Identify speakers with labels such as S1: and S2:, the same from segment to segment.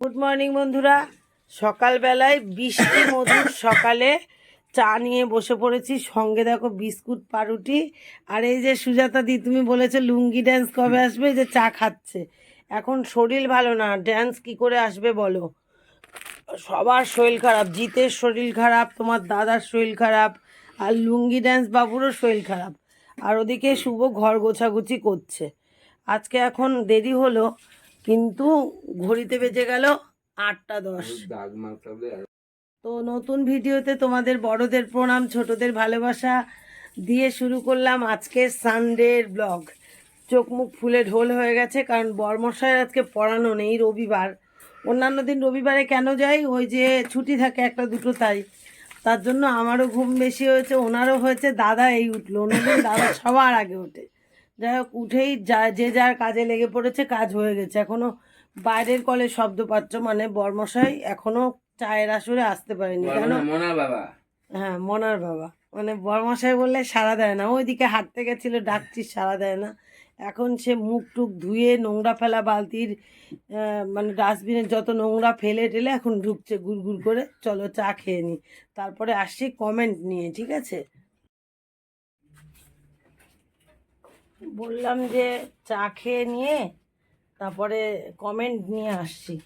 S1: Good morning বন্ধুরা। সকালবেলায় বৃষ্টি, মধুর সকালে চা নিয়ে বসে পড়েছি। সঙ্গে দেখো বিস্কুট পাউরুটি আর এই যে সুজাতা দি, তুমি বলেছ লুঙ্গি ড্যান্স কবে আসবে? যে চা খাচ্ছে। এখন শরীর ভালো না। ড্যান্স কি করে আসবে বলো? সবার শরীর খারাপ। জিতের শরীর খারাপ, তোমার দাদার শরীর খারাপ, আর লুঙ্গি ড্যান্স বাবুরও শরীর খারাপ। আর ওদিকে শুভ ঘর গোছাগুছি করছে। আজকে এখন দেরি হলো। কিন্তু ঘড়িতে বেজে গেল আটটা দশ। তো নতুন ভিডিওতে তোমাদের বড়দের প্রণাম ছোটদের ভালোবাসা দিয়ে শুরু করলাম আজকে সানডের ব্লগ। চোখ মুখ ফুলে ঢোল হয়ে গেছে কারণ বর্মশায়ের আজকে পড়ানো নেই রবিবার। অন্যান্য দিন রবিবারে কেন যাই? ওই যে ছুটি থাকে একটা দুটো তাই। তার জন্য আমারও ঘুম বেশি হয়েছে ওনারও হয়েছে দাদা এই উঠল। ওনাদের দাদা সবার আগে ওঠে। যাই হোক উঠেই যা যে যার কাজে লেগে পড়েছে কাজ হয়ে গেছে। এখনও বাইরের কলে শব্দ পাচ্ছ মানে বর্মশাই এখনও চায়ের আসরে আসতে পারেনি। কেন?
S2: মনা- মনা বাবা।
S1: হ্যাঁ মনার বাবা। মানে বর্মশাই বললে সাড়া দেয় না। ওইদিকে হাঁটতে গেছিল ডাকছিস সাড়া দেয় না। এখন সে মুখ টুক ধুয়ে নোংরা ফেলা বালতির মানে ডাস্টবিনে যত নোংরা ফেলে টেলে এখন ঢুকছে গুড় করে। চলো চা খেয়ে নি। তারপরে আসছি কমেন্ট নিয়ে ঠিক আছে? বললাম যে চা খেয়ে নিয়ে তারপরে কমেন্ট নিয়ে আসছি।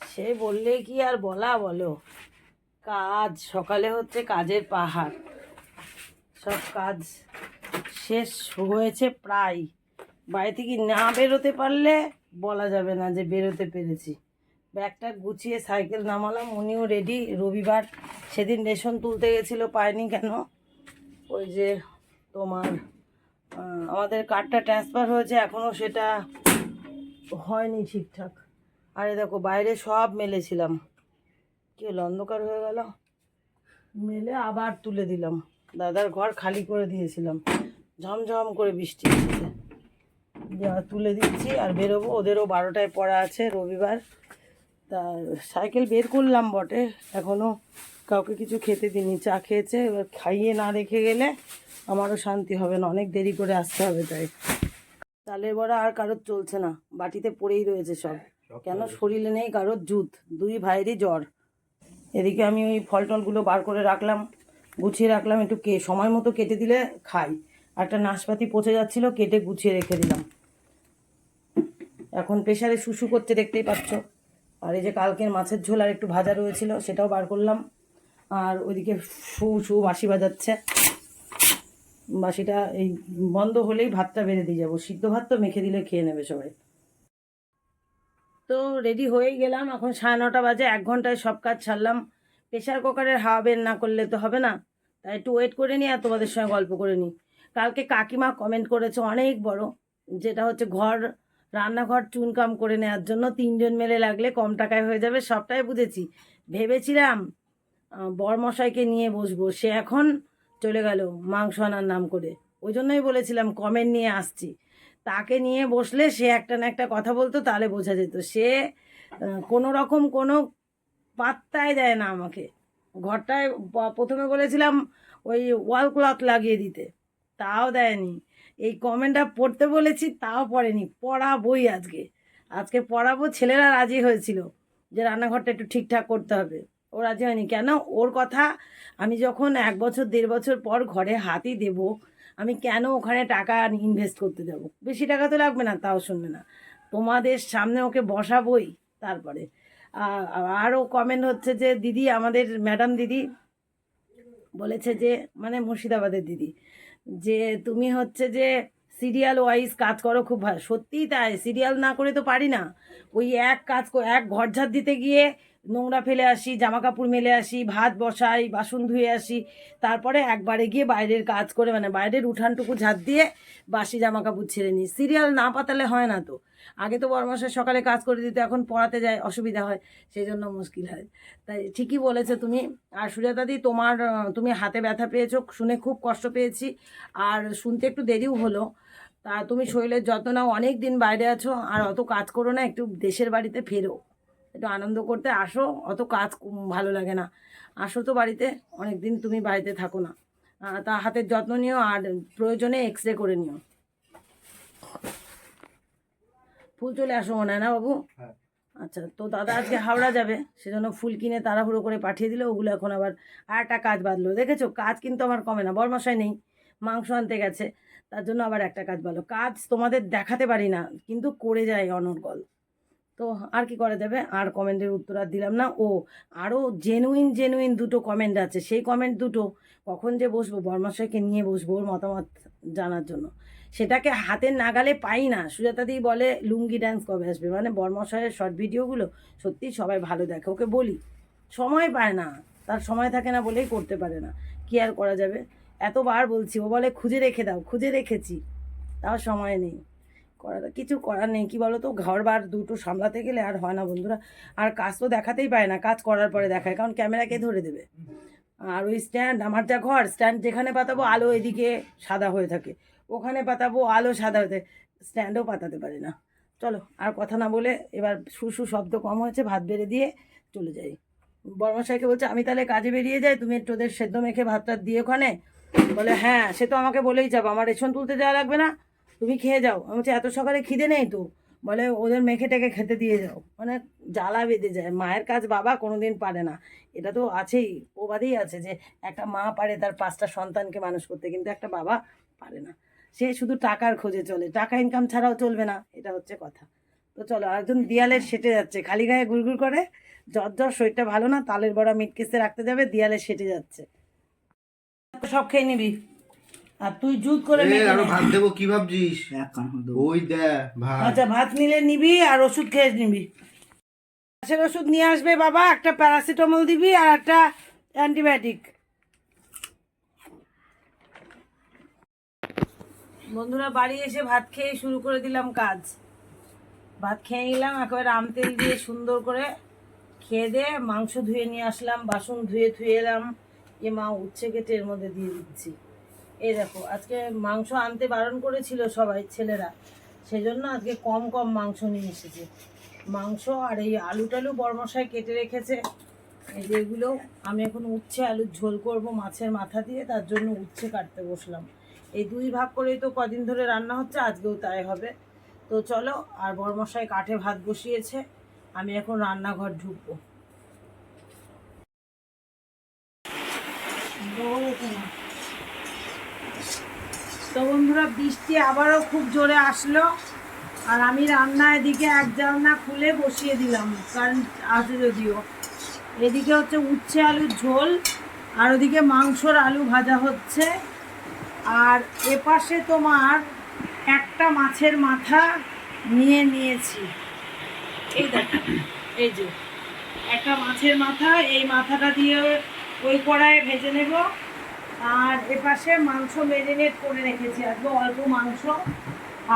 S1: সে বললে, কি আর বলা বলো? কাজ, সকালে হচ্ছে কাজের পাহাড়। সব কাজ শেষ হয়েছে প্রায়। বাড়ি থেকে না বেরোতে পারলে বলা যাবে না যে বেরোতে পেরেছি। ব্যাগটা গুছিয়ে সাইকেল নামালাম, উনিও রেডি রবিবার সেদিন রেশন তুলতে গেছিল পায়নি কেন? ওই যে তোমার আমাদের কার্ডটা ট্রান্সফার হয়েছে এখনও সেটা হয়নি ঠিকঠাক। আরে দেখো, বাইরে সব মেলেছিলাম। কি হলো, অন্ধকার হয়ে গেল? মেলে আবার তুলে দিলাম। দাদার ঘর খালি করে দিয়েছিলাম। ঝমঝম করে বৃষ্টি এসেছে তুলে দিচ্ছি আর বেরোবো। ওদেরও বারোটায় পড়া আছে রবিবার। তা সাইকেল বের করলাম বটে। এখনও কাউকে কিছু খেতে দিনি চা খেয়েছে, এবার খাইয়ে না রেখে গেলে আমারও শান্তি হবে না অনেক দেরি করে আসতে হবে তাই। তালের বড়া আর কারোর চলছে না বাটিতে পড়েই রয়েছে সব। কেন শরীরে নেই কারোর জুত? দুই ভাইয়েরই জ্বর। এদিকে আমি ওই ফল টলগুলো বার করে রাখলাম গুছিয়ে রাখলাম একটু কে সময় মতো কেটে দিলে খাই। আর একটা নাশপাতি পচে যাচ্ছিল কেটে গুছিয়ে রেখে দিলাম। এখন প্রেশারে শুশু করতে দেখতেই পাচ্ছ। আর এই যে কালকের মাছের ঝোল আর একটু ভাজা রয়েছিল সেটাও বার করলাম। আর ওইদিকে শু শু বাসি বাজাচ্ছে। বাসিটা এই বন্ধ হলেই ভাতটা বেড়ে দিয়ে যাব। সিদ্ধ ভাত তো মেখে দিলে খেয়ে নেবে সবাই। তো রেডি হয়েই গেলাম। এখন সাড়ে নটা বাজে, এক ঘন্টায় সব কাজ ছাড়লাম। প্রেশার কুকারের হাওয়া বের না করলে তো হবে না। তাই একটু ওয়েট করে নিই আর তোমাদের সঙ্গে গল্প করে নিই। কালকে কাকিমা কমেন্ট করেছে অনেক বড়, যেটা হচ্ছে ঘর, রান্নাঘর চুনকাম করে নেওয়ার জন্য তিনজন মেলে লাগলে কম টাকায় হয়ে যাবে, সবটাই বুঝেছি। ভেবেছিলাম বরমশাইকে নিয়ে বসবো। সে এখন চলে গেল মাংস আনার নাম করে। ওই জন্যই বলেছিলাম কমেন্ট নিয়ে আসছি। তাকে নিয়ে বসলে সে একটা না একটা কথা বলতো, তাহলে বোঝা যেত। সে কোনো রকম কোনো পাত্তাই দেয় না আমাকে। ঘরটায় প্রথমে বলেছিলাম ওই ওয়াল ক্লথ লাগিয়ে দিতে। তাও দেয়নি। এই কমেন্টটা পড়তে বলেছি, তাও পড়েনি। পড়াবই আজকে। আজকে পড়াবো, ছেলেরা রাজি হয়েছিল যে রান্নাঘরটা একটু ঠিকঠাক করতে হবে। ও রাজি হয়নি। কেন? ওর কথা আমি যখন এক বছর, দেড় বছর পর ঘরে হাতই দেব, আমি কেন ওখানে টাকা ইনভেস্ট করতে যাব? বেশি টাকা তো লাগবে না, তাও শুনবে না। তোমাদের সামনে ওকে বসাবই তারপরে। আরও কমেন্ট হচ্ছে যে, দিদি, আমাদের ম্যাডাম দিদি বলেছে যে মানে মুর্শিদাবাদের দিদি, যে তুমি হচ্ছে যে সিরিয়াল ওয়াইজ কাজ করো খুব ভালো। সত্যিই তাই সিরিয়াল না করে তো পারি না। ওই এক কাজ এক ঘর ঝাড় দিতে গিয়ে নোংরা ফেলে আসি জামা কাপড় মেলে আসি, ভাত বসাই, বাসন ধুয়ে আসি। তারপরে একবারে গিয়ে বাইরের কাজ করে মানে বাইরের উঠানটুকু ঝাড় দিয়ে বাসি জামা কাপড় ছেড়ে নিই। সিরিয়াল না পাতালে হয় না তো। আগে তো বরমাসের সকালে কাজ করে দিতে, এখন পড়াতে যায়, অসুবিধা হয় সেই জন্য মুশকিল হয়। তাই ঠিকই বলেছে তুমি। আর সুজাতাদি, তোমার তুমি হাতে ব্যথা পেয়েছ, শুনে খুব কষ্ট পেয়েছি। আর শুনতে একটু দেরিও হলো। তা তুমি শরীরের যত্ন নাও, অনেক দিন বাইরে আছো, আর অত কাজ করো না, একটু দেশের বাড়িতে ফেরো। একটু আনন্দ করতে আসো অত কাজ ভালো লাগে না। আসো তো বাড়িতে অনেক দিন তুমি বাড়িতে থাকো না। তা হাতের যত্ন নিও আর প্রয়োজনে এক্স রে করে নিও। ফুল চলে আসো মনে হয় না বাবু?
S2: হ্যাঁ।
S1: আচ্ছা তো দাদা আজকে হাওড়া যাবে সেজন্য ফুল কিনে তাড়াহুড়ো করে পাঠিয়ে দিল ওগুলো এখন আবার আর একটা কাজ বাঁধলো। দেখেছ কাজ কিন্তু আমার কমে না বরমশাই নেই মাংস আনতে গেছে তার জন্য আবার একটা কাজ বাঁধলো। কাজ তোমাদের দেখাতে পারি না কিন্তু করে যায় অনর্গল। তো আর কি করা যাবে? আর কমেন্টের উত্তর আর দিলাম না। ও আরও জেনুইন জেনুইন দুটো কমেন্ট আছে। সেই কমেন্ট দুটো কখন যে বসবো? বর্মাশয়কে নিয়ে বসবো ওর মতামত জানার জন্য। সেটাকে হাতের নাগালে পাই না। সুজাতাদি বলে লুঙ্গি ড্যান্স কবে আসবে? মানে বর্মাশয়ের শর্ট ভিডিওগুলো সত্যি সবাই ভালো দেখে। ওকে বলি, সময় পায় না। তার সময় থাকে না বলেই করতে পারে না। কি আর করা যাবে? এতবার বলছি, ও বলে, খুঁজে রেখে দাও, খুঁজে রেখেছি। তাও সময় নেই। করার কিছু করার নেই। কি বলো তো ঘর বার দুটো সামলাতে গেলে আর হয় না বন্ধুরা। আর কাজ তো দেখাতেই পায় না, কাজ করার পরে দেখায়। কারণ ক্যামেরাকে ধরে দেবে? আর ওই স্ট্যান্ড আমার যা ঘর স্ট্যান্ড যেখানে পাতাবো আলো এদিকে সাদা হয়ে থাকে। ওখানে পাতাবো আলো সাদা থাকে। স্ট্যান্ডও পাতাতে পারি না। চলো, আর কথা না বলে এবার সুসু শব্দ কম হয়েছে, ভাত বেড়ে দিয়ে চলে যাই। বর্মশাইকে বলছে, আমি তাহলে কাজে বেরিয়ে যাই, তুমি একটু ওদের সেদ্ধ মেখে ভাতটা দিয়ে ওখানে? বলে হ্যাঁ সে তো আমাকে বলেই যাব। আমার রেশন তুলতে যাওয়া লাগবে না। তুমি খেয়ে যাও। আমি বলছি, এত সকালে খিদে নেই তো? বলে, ওদের মেখে টেকে খেতে দিয়ে যাও। মানে জ্বালা বেঁধে যায়। মায়ের কাজ বাবা কোনোদিন পারে না। এটা তো আছেই, প্রবাদেই আছে যে একটা মা পারে তার পাঁচটা সন্তানকে মানুষ করতে, কিন্তু একটা বাবা পারে না। সে শুধু টাকার খোঁজে চলে। টাকা ইনকাম ছাড়াও চলবে না, এটা হচ্ছে কথা। তো চলো, আরেকজন দিয়ালে সেটে যাচ্ছে। খালি গায়ে গুড়গুড় করে, জ্বর জ্বর, শরীরটা ভালো না, তালের বড়া মিটকেসে রাখতে যাবে দিয়ালে সেটে যাচ্ছে। সব খেয়ে নিবি। আর তুই জুত করে আরও
S2: ভাত দেবো কি ভাবছিস? ওই দে ভাত।
S1: আচ্ছা ভাত নিলে নিবি আর ওষুধ খেয়ে নিবি। গ্যাসের ওষুধ নিয়ে আসবে বাবা একটা প্যারাসিটামল দিবি আর একটা অ্যান্টিবায়োটিক। বন্ধুরা বাড়ি এসে ভাত খেয়ে শুরু করে দিলাম কাজ। ভাত খেয়ে নিলাম একেবারে আম তেল দিয়ে সুন্দর করে খেয়ে দিয়ে মাংস ধুয়ে নিয়ে আসলাম বাসন ধুয়ে ধুয়ে এলাম। এ মা উচ্ছে কেটে এর মধ্যে দিয়ে দিচ্ছি। এই দেখো, আজকে মাংস আনতে বারণ করেছিল সবাই, ছেলেরা। সেই জন্য আজকে কম কম মাংস নিয়ে এসেছে। মাংস আর এই আলু টালু বরমশাই কেটে রেখেছে। এই যে এগুলো, আমি এখন উচ্ছে আলুর ঝোল করব মাছের মাথা দিয়ে, তার জন্য উচ্ছে কাটতে বসলাম। এই দুই ভাগ করেই তো কদিন ধরে রান্না হচ্ছে, আজকেও তাই হবে। তো চলো, আর বরমশাই কাঠে ভাত বসিয়েছে, আমি এখন রান্নাঘর ঢুকবো। তো বন্ধুরা, বৃষ্টি আবারও খুব জোরে আসলো আর আমি রান্না এদিকে এক জানলা খুলে বসিয়ে দিলাম, কারণ আছে যদিও। এদিকে হচ্ছে উচ্ছে আলুর ঝোল আর ওদিকে মাংসর আলু ভাজা হচ্ছে। আর এপাশে তোমার একটা মাছের মাথা নিয়ে নিয়েছি। এই দেখো, এই যে, একটা মাছের মাথা, এই মাথাটা দিয়ে ওই কড়াইয়ে ভেজে নেব। আর এপাশে মাংস মেরিনেট করে রেখেছি আজকে অল্প মাংস।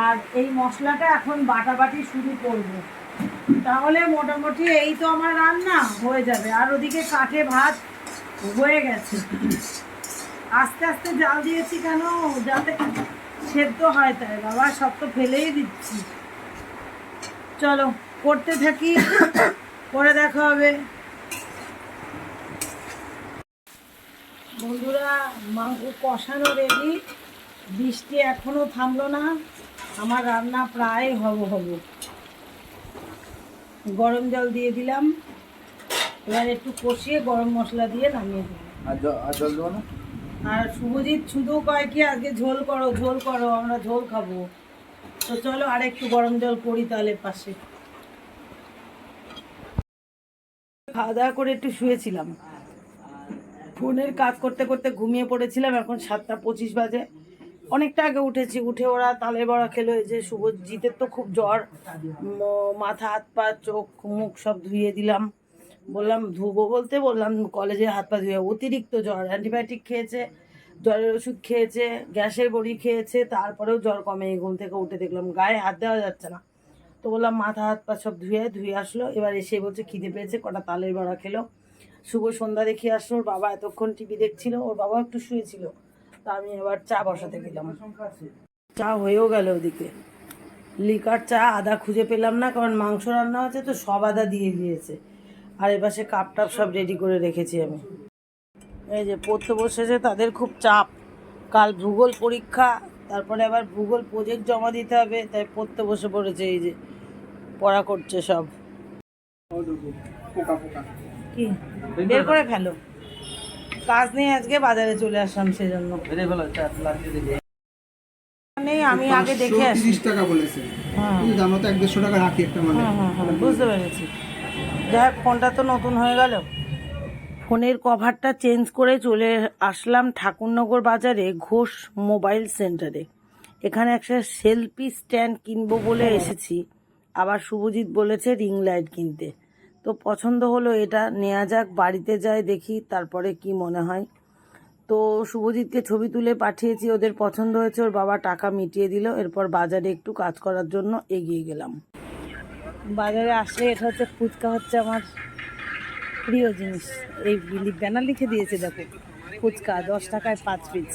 S1: আর এই মশলাটা এখন বাটাবাটি শুরু করব। তাহলে মোটামুটি এই তো আমার রান্না, হয়ে যাবে। আর ওদিকে কাঠে ভাত হয়ে গেছে। আস্তে আস্তে জাল দিয়েছি কেন? যাতে সেদ্ধ হয় তাই। বাবা, সব তো ফেলেই দিচ্ছি। চলো, করতে থাকি। করে দেখা হবে। বন্ধুরা মাংস কষানো রেডি। বৃষ্টি এখনও থামলো না। আমার রান্না প্রায় হব হব। গরম জল দিয়ে দিলাম। এবার একটু কষিয়ে গরম মশলা দিয়ে নামিয়ে দিলাম
S2: আর আর জল দেবো না?
S1: আর শুভজিৎ শুধু কয় কি আজকে ঝোল করো ঝোল করো আমরা ঝোল খাব। তো চলো আর একটু গরম জল করি তাহলে পাশে। খাওয়া দাওয়া করে একটু শুয়েছিলাম। ফোনের কাজ করতে করতে ঘুমিয়ে পড়েছিলাম, এখন সাতটা পঁচিশ বাজে। অনেকটা আগে উঠেছি, উঠে ওরা তালের বড়া খেলো যে শুভজিতের তো খুব জ্বর মাথা, হাত পা, চোখ, মুখ সব ধুয়ে দিলাম। বললাম, ধুবো বলতে? বললাম, কলেজে হাত পা ধুয়ে অতিরিক্ত জ্বর, অ্যান্টিবায়োটিক খেয়েছে, জ্বরের ওষুধ খেয়েছে, গ্যাসের বড়ি খেয়েছে, তারপরেও জ্বর কমে ঘুম থেকে উঠে দেখলাম গায়ে হাত দেওয়া যাচ্ছে না। তো বললাম, মাথা, হাত পা সব ধুয়ে ধুয়ে আসলো। এবার এসে বলছে, খিদে পেয়েছে, কটা তালের বড়া খেলো। শুভ সন্ধ্যা দেখে আসলো, ওর বাবা এতক্ষণ টিভি দেখছিল, ওর বাবা একটু শুয়েছিল। তা আমি এবার চা বসাতে গেলাম। চা হয়েও গেল ওদিকে। লিকার চা আদা খুঁজে পেলাম না, কারণ মাংস রান্না হচ্ছে তো, সব আদা দিয়ে দিয়েছে। আর এপাশে কাপ টাপ সব রেডি করে রেখেছি আমি। এই যে পড়তে বসেছে, তাদের খুব চাপ। কাল ভূগোল পরীক্ষা, তারপরে আবার ভূগোল প্রজেক্ট জমা দিতে হবে, তাই পড়তে বসে পড়েছে এই যে, পড়া করছে সব।
S2: পোকা পোকা।
S1: কি? বের করে। ফেলো। কাজ নিয়ে আজকে বাজারে চলে আসলাম সেজন্য। আমি আগে দেখে আসি।
S2: টাকা বলেছে।
S1: হ্যাঁ।
S2: কিন্তু আমরা তো এক দেড়শো টাকা রাখি একটা মানে
S1: হুম হুম হুম, বুঝতে পেরেছি। যাই হোক, ফোনটা তো নতুন হয়ে গেল। ফোনের কভারটা চেঞ্জ করে চলে আসলাম ঠাকুরনগর বাজারে ঘোষ মোবাইল সেন্টারে। এখানে একটা সেলফি স্ট্যান্ড কিনবো বলে এসেছি। আবার শুভজিৎ বলেছে রিং লাইট কিনতে। তো পছন্দ হলো এটা নেওয়া যাক বাড়িতে যাই দেখি তারপরে কি মনে হয়। তো শুভজিৎকে ছবি তুলে পাঠিয়েছি ওদের পছন্দ হয়েছে ওর বাবা টাকা মিটিয়ে দিল এরপর বাজারে একটু কাজ করার জন্য এগিয়ে গেলাম। বাজারে আসলে এটা হচ্ছে ফুচকা হচ্ছে আমার প্রিয় জিনিস। এই বিলি ব্যানার লিখে দিয়েছে দেখো ফুচকা দশ টাকায় পাঁচ পিস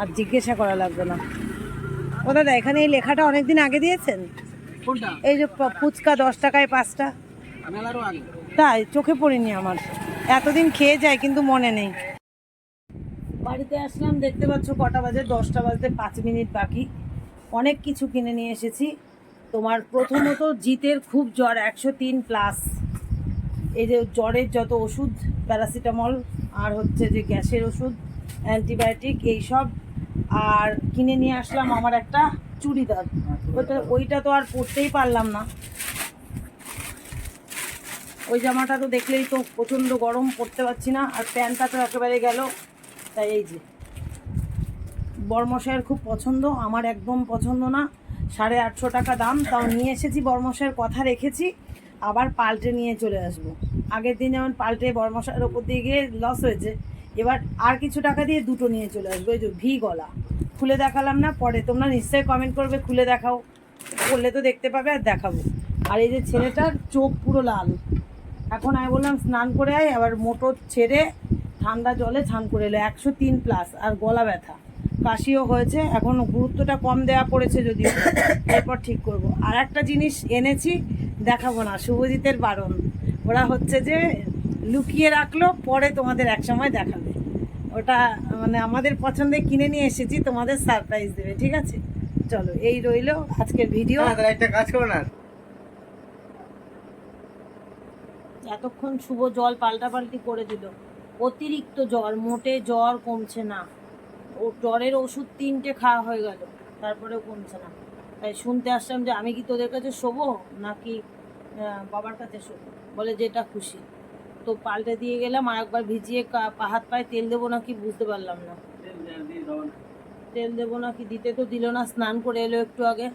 S1: আর জিজ্ঞাসা করা লাগবে না। ও দাদা এখানে এই লেখাটা অনেকদিন আগে দিয়েছেন? এই যে ফুচকা দশ টাকায় পাঁচটা। তাই, চোখে পড়েনি আমার। এতদিন খেয়ে যায়, কিন্তু মনে নেই। বাড়িতে আসলাম, দেখতে পাচ্ছ কটা বাজে, দশটা বাজতে পাঁচ মিনিট বাকি। অনেক কিছু কিনে নিয়ে এসেছি। তোমার প্রথমত জিতের খুব জ্বর, একশো তিন প্লাস এই যে জ্বরের যত ওষুধ, প্যারাসিটামল, আর হচ্ছে যে গ্যাসের ওষুধ, অ্যান্টিবায়োটিক এইসব আর কিনে নিয়ে আসলাম আমার একটা চুড়িদার। ওইটা ওইটা তো আর পরতেই পারলাম না। ওই জামাটা তো দেখলেই তো প্রচণ্ড গরম পড়তে পারছি না। আর প্যান্টটা তো একেবারে গেল। তাই এই যে। বর্মশাইয়ের খুব পছন্দ, আমার একদম পছন্দ না। সাড়ে আটশো টাকা দাম, তাও নিয়ে এসেছি বর্মশাইয়ের কথা রেখেছি। আবার পাল্টে নিয়ে চলে আসব। আগের দিন যেমন পাল্টে বর্মশাইয়ের ওপর দিয়ে গিয়ে লস হয়েছে, এবার আর কিছু টাকা দিয়ে দুটো নিয়ে চলে আসব। এই যে ভি গলা। খুলে দেখালাম না, পরে তোমরা নিশ্চয়ই কমেন্ট করবে, খুলে দেখাও। করলে তো দেখতে পাবে আর দেখাবো। আর এই যে ছেলেটার চোখ পুরো লাল। এখন আমি বললাম, স্নান করে আয়, আবার মোটর ছেড়ে ঠান্ডা জলে স্নান করে এলো। একশো তিন প্লাস আর গলা ব্যথা। কাশিও হয়েছে, এখন গুরুত্বটা কম দেওয়া পড়েছে যদিও। এরপর ঠিক করব। আর একটা জিনিস এনেছি, দেখাবো না, শুভজিতের বারণ। ওরা হচ্ছে যে লুকিয়ে রাখল, পরে তোমাদের একসময় দেখাবে। ওটা মানে আমাদের পছন্দে কিনে নিয়ে এসেছি, তোমাদের সারপ্রাইজ দেবে, ঠিক আছে? চলো, এই রইল আজকের ভিডিও
S2: একটা কাজ করো না।
S1: এতক্ষণ শুভ জল পাল্টাপাল্টি করে দিল। অতিরিক্ত জ্বর মোটে জ্বর কমছে না। ও জ্বরের ওষুধ তিনটে খাওয়া হয়ে গেল তারপরেও কমছে না। তাই শুনতে আসলাম যে আমি কি তোদের কাছে শোবো নাকি বাবার কাছে শোবো? বলে যেটা খুশি। তো পাল্টে দিয়ে গেলাম আর একবার ভিজিয়ে হাত পায়ে তেল দেবো নাকি বুঝতে পারলাম না। তেল দেবো নাকি দিতে তো দিল না স্নান করে এলো একটু আগে।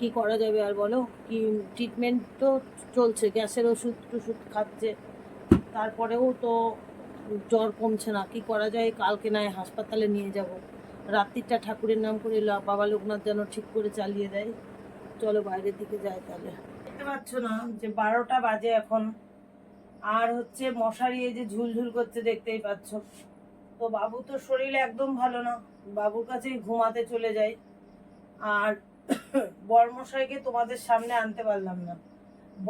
S1: কি করা যাবে আর বলো? কি ট্রিটমেন্ট তো চলছে, গ্যাসের ওষুধ টষুধ খাচ্ছে, তারপরেও তো জ্বর কমছে না, কি করা যায়? কালকে নয় হাসপাতালে নিয়ে যাব। রাত্রিটা ঠাকুরের নাম করে বাবা লোকনাথ যেন ঠিক করে চালিয়ে দেয়। চলো বাইরের দিকে যায় তাহলে। দেখতে পাচ্ছ না যে বারোটা বাজে এখন। আর হচ্ছে মশারি এই যে ঝুলঝুল করছে দেখতেই পাচ্ছ। তো বাবু তো শরীর একদম ভালো না, বাবুর কাছেই ঘুমাতে চলে যাই আর বর্মশাইকে তোমাদের সামনে আনতে পারলাম না।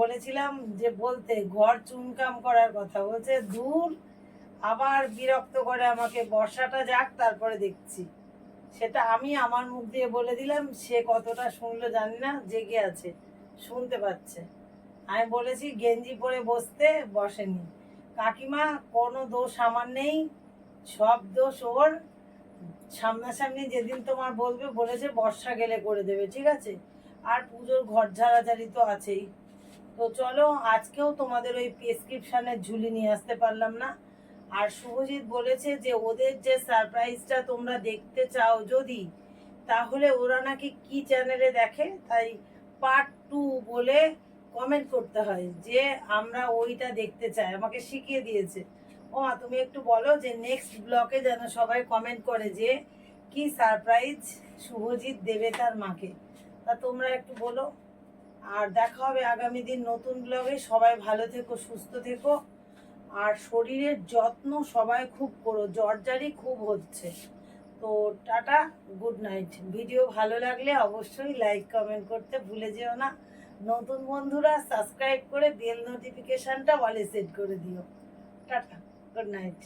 S1: বলেছিলাম যে বলতে, ঘর চুনকাম করার কথা। বলছে দূর আবার বিরক্ত করে আমাকে, বর্ষাটা যাক, তারপরে দেখছি। সেটা আমি আমার মুখ দিয়ে বলে দিলাম, সে কতটা শুনলো জানি না, জেগে আছে, শুনতে পাচ্ছে। আমি বলেছি, গেঞ্জি পরে বসতে বসেনি। কাকিমা, কোনো দোষ আমার নেই, সব দোষ ওর। সামনাসামনি যেদিন তোমার বলবে, বলেছে বর্ষা গেলে করে দেবে, ঠিক আছে? আর পুজোর ঘর ঝাড়াঝাড়ি তো আছেই। তো চলো, আজকেও তোমাদের ওই প্রেসক্রিপশানের ঝুলি নিয়ে আসতে পারলাম না। আর শুভজিৎ বলেছে যে, ওদের যে সারপ্রাইজটা তোমরা দেখতে চাও যদি, তাহলে ওরা নাকি কি চ্যানেলে দেখে? তাই পার্ট টু বলে কমেন্ট করতে হয় যে, আমরা ওইটা দেখতে চাই। আমাকে শিখিয়ে দিয়েছে। ও, তুমি একটু বলো যে নেক্সট ব্লকে যেন সবাই কমেন্ট করে যে, কি সারপ্রাইজ শুভজিৎ দেবে তার মাকে। তা তোমরা একটু বলো। আর দেখা হবে আগামী দিন নতুন ব্লগে সবাই ভালো থেকো, সুস্থ থেকো। আর শরীরের যত্ন সবাই খুব করো। জর্জারি খুব হচ্ছে। তো টাটা গুড নাইট ভিডিও ভালো লাগলে অবশ্যই লাইক কমেন্ট করতে ভুলে যেও না। নতুন বন্ধুরা সাবস্ক্রাইব করে বেল নোটিফিকেশনটা অলে সেট করে দিও। টাটা। Good night